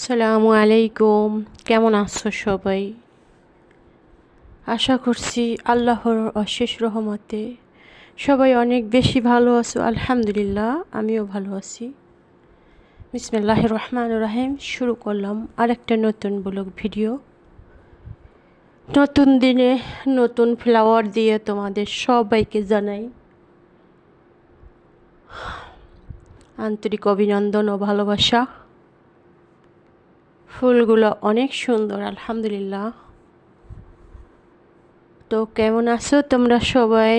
আসসালামু আলাইকুম। কেমন আছো সবাই? আশা করছি আল্লাহর অশেষ রহমতে সবাই অনেক বেশি ভালো আছো। আলহামদুলিল্লাহ, আমিও ভালো আছি। বিসমিল্লাহ রহমান রাহিম। শুরু করলাম আরেকটা নতুন ব্লগ ভিডিও। নতুন দিনে নতুন ফ্লাওয়ার দিয়ে তোমাদের সবাইকে জানাই আন্তরিক অভিনন্দন ও ভালোবাসা। ফুলগুলো অনেক সুন্দর, আলহামদুলিল্লাহ। তো কেমন আছো তোমরা সবাই?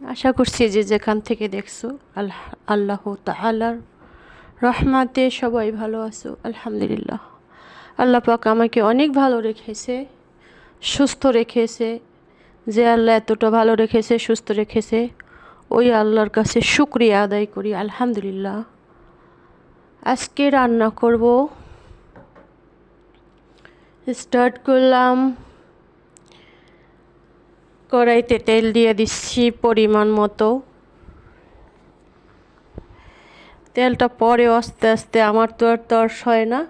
আশা করছি যে যেখান থেকে দেখছ, আল্লাহ আল্লাহ তালার রহমাতে সবাই ভালো আছো, আলহামদুলিল্লাহ। আল্লাহ পাক আমাকে অনেক ভালো রেখেছে, সুস্থ রেখেছে, যে আল্লাহ এতটা ভালো রেখেছে, সুস্থ রেখেছে, ওই আল্লাহর কাছে শুক্রিয়া আদায় করি, আলহামদুলিল্লাহ। আজকে রান্না করব। স্টার্ট করলাম। কড়াইতে তেল দিয়ে দিচ্ছি পরিমাণ মতো। তেলটা পরে আস্তে আস্তে আমার তো আর তর্স হয় না।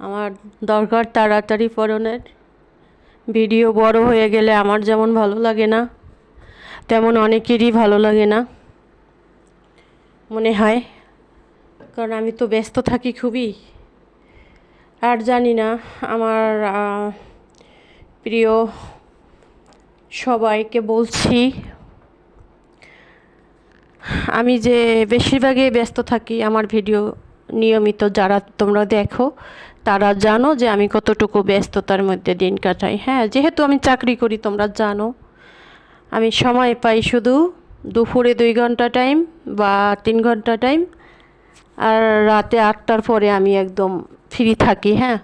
আমার দরকার তাড়াতাড়ি পরনের ভিডিও বড় হয়ে গেলে আমার যেমন ভালো লাগে না, তেমন অনেকেরই ভালো লাগে না। মনে হয় কারণ আমি তো ব্যস্ত থাকি খুবই। আর জানি না, আমার প্রিয় সবাইকে বলছি, আমি যে বেশিরভাগই ব্যস্ত থাকি আমার ভিডিও নিয়মিত যারা তোমরা দেখো, তারা জানো যে আমি কতটুকু ব্যস্ততার মধ্যে দিন কাটাই। হ্যাঁ যেহেতু আমি চাকরি করি, তোমরা জানো। আমি সময় পাই শুধু দুপুরে দুই ঘণ্টা টাইম বা তিন ঘণ্টা টাইম আর রাতে আটটার পরে আমি একদম ফ্রি থাকি হ্যাঁ।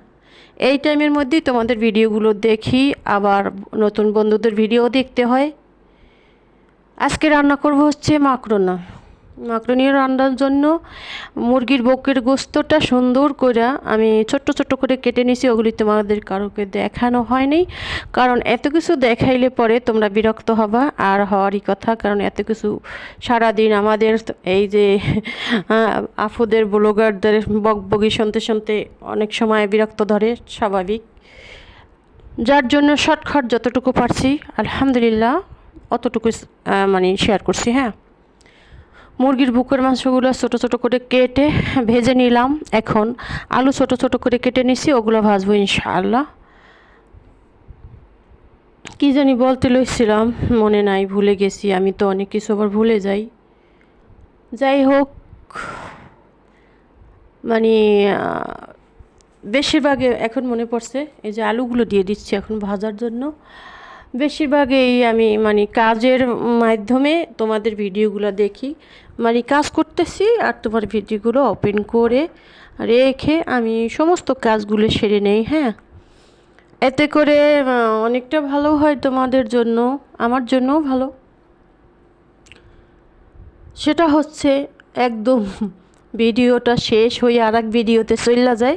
এই টাইমের মধ্যেই তোমাদের ভিডিওগুলো দেখি, আবার নতুন বন্ধুদের ভিডিও দেখতে হয়। আজকে রান্না করব হচ্ছে মাকরোনা মাকরোনি রান্নার জন্য মুরগির বকের গোস্তটা সুন্দর করে আমি ছোট্ট ছোট্ট করে কেটে নিছি, ওগুলি তোমাদের কারোকে দেখানো হয়নি। কারণ এত কিছু দেখাইলে পরে তোমরা বিরক্ত হবা আর হওয়ারই কথা, কারণ এত কিছু সারাদিন আমাদের এই যে আফুদের ব্লগারদের বকবগি শুনতে শুনতে অনেক সময় বিরক্ত ধরে, স্বাভাবিক। যার জন্য শর্টকাট যতটুকু পারছি, আলহামদুলিল্লাহ, অতটুকু মানে শেয়ার করছি হ্যাঁ। মুরগির বুকের মাংসগুলো ছোটো ছোটো করে কেটে ভেজে নিলাম। এখন আলু ছোট ছোট করে কেটে নিছি, ওগুলো ভাজবো ইনশাআল্লাহ। কী জানি বলতে লইছিলাম, মনে নাই, ভুলে গেছি, আমি তো অনেক কিছু আবার ভুলে যাই। যাই হোক মানে বেশিরভাগে এখন মনে পড়ছে, এই যে আলুগুলো দিয়ে দিচ্ছি এখন ভাজার জন্য। বেশিরভাগই আমি মানে কাজের মাধ্যমে তোমাদের ভিডিওগুলো দেখি। মানে কাজ করতেছি আর তোমার ভিডিওগুলো ওপেন করে রেখে আমি সমস্ত কাজগুলো সেরে নেই হ্যাঁ? এতে করে অনেকটা ভালো হয় তোমাদের জন্য, আমার জন্যও ভালো। সেটা হচ্ছে একদম ভিডিওটা শেষ হয়ে আর এক ভিডিওতে চললা যায়।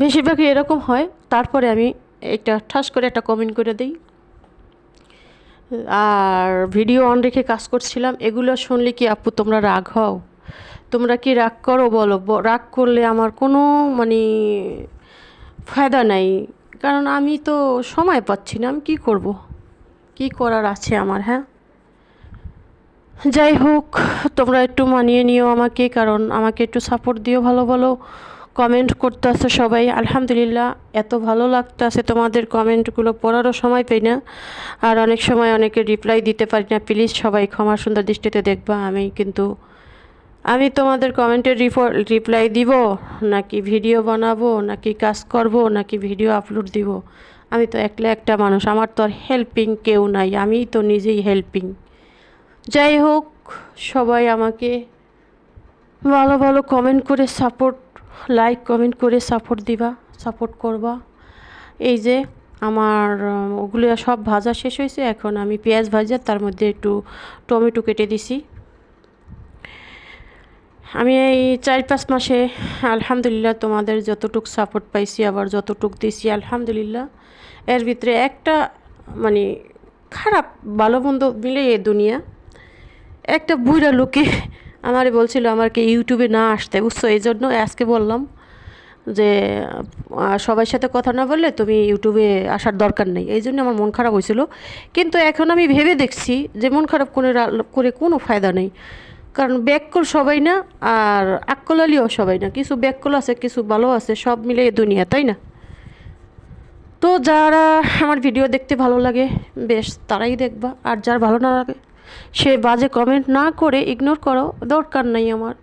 বেশিরভাগই এরকম হয়, তারপরে আমি এটা ঠাস করে একটা কমেন্ট করে দিই। আর ভিডিও অন রেখে কাজ করছিলাম, এগুলো শুনলে কি আপু তোমরা রাগ হও? তোমরা কি রাগ করো বলো? রাগ করলে আমার কোনো মানে ফায়দা নাই। কারণ আমি তো সময় পাচ্ছি না, আমি কী করব? কি করার আছে আমার হ্যাঁ? যাই হোক, তোমরা একটু মানিয়ে নিও আমাকে, কারণ আমাকে একটু সাপোর্ট দিও ভালো ভালো। কমেন্ট করতে আসো সবাই, আলহামদুলিল্লাহ, এত ভালো লাগতেছে তোমাদের কমেন্টগুলো, পড়ারও সময় পাই না, আর অনেক সময় অনেকে রিপ্লাই দিতে পারি না প্লিজ সবাই ক্ষমা সুন্দর দৃষ্টিতে দেখবা, আমি কিন্তু, আমি তোমাদের কমেন্টের রিপ্লাই দিব, নাকি ভিডিও বানাবো, নাকি কাজ করব, নাকি ভিডিও আপলোড দিব, আমি তো একলা একটা মানুষ, আমার তো আর হেল্পিং কেউ নাই আমিই তো নিজেই হেল্পিং যাই হোক, সবাই আমাকে ভালো ভালো কমেন্ট করে সাপোর্ট লাইক কমেন্ট করে সাপোর্ট দিবা সাপোর্ট করবা। এই যে আমার, ওগুলো সব ভাজা শেষ হয়েছে, এখন আমি পেঁয়াজ ভাজা, তার মধ্যে একটু টমেটো কেটে দিছি। আমি এই চার পাঁচ মাসে আলহামদুলিল্লাহ তোমাদের যতটুক সাপোর্ট পাইছি, আবার যতটুক দিছি, আলহামদুলিল্লাহ। এর ভিতরে একটা মানে খারাপ ভালো মন্দ মিলে এ দুনিয়া। একটা বুড়া লোকে আমারে বলছিল আমাকে ইউটিউবে না আসতে, বুঝছ? এই জন্য আজকে বললাম যে সবার সাথে কথা না বললে তুমি ইউটিউবে আসার দরকার নেই। এই জন্য আমার মন খারাপ হয়েছিল। কিন্তু এখন আমি ভেবে দেখছি যে মন খারাপ করে করে কোনো ফায়দা নেই। কারণ ব্যাককল সবাই না, আর আক্কল আলীও সবাই না। কিছু ব্যাককল আছে, কিছু ভালো আছে, সব মিলে দুনিয়া, তাই না? তো যারা আমার ভিডিও দেখতে ভালো লাগে, বেশ তারাই দেখবা। আর যার ভালো না লাগে সে বাজে কমেন্ট না করে ইগনোর করো দরকার নাই আমার।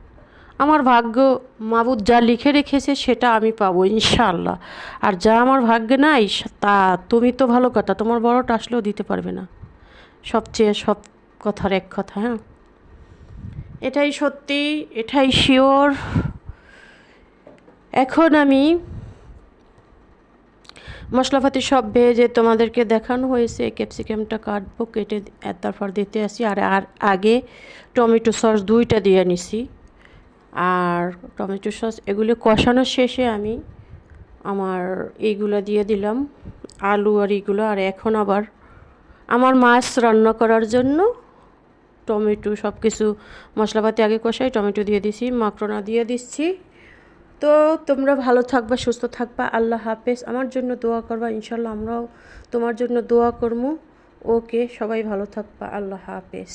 আমার ভাগ্য মাবুদ যা লিখে রেখেছে সেটা আমি পাবো, ইনশাআল্লাহ। আর যা আমার ভাগ্যে নাই, তা তুমি তো ভালো কথা, তোমার বড়টা আসলেও দিতে পারবে না। সবচেয়ে সব কথার এক কথা হ্যাঁ? এটাই সত্যি, এটাই শিওর এখন আমি মশলাপাতি সব ভেজে তোমাদেরকে দেখানো হয়েছে, ক্যাপসিকামটা কাটবো, কেটে তারপর দিতে আসি। আর আর আগে টমেটো সস দুইটা দিয়ে নিছি। আর টমেটো সস এগুলো কষানোর শেষে আমি আমার এইগুলো দিয়ে দিলাম, আলু আর এইগুলো আর এখন আবার আমার মাছ রান্না করার জন্য টমেটো সব কিছু মশলাপাতি আগে কষাই টমেটো দিয়ে দিছি মাকড়না দিয়ে দিচ্ছি। তো তোমরা ভালো থাকবা, সুস্থ থাকবা। আল্লাহ হাফেজ। আমার জন্য দোয়া করবা ইনশাল্লাহ আমরাও তোমার জন্য দোয়া করব ওকে, সবাই ভালো থাকবা। আল্লাহ হাফেজ।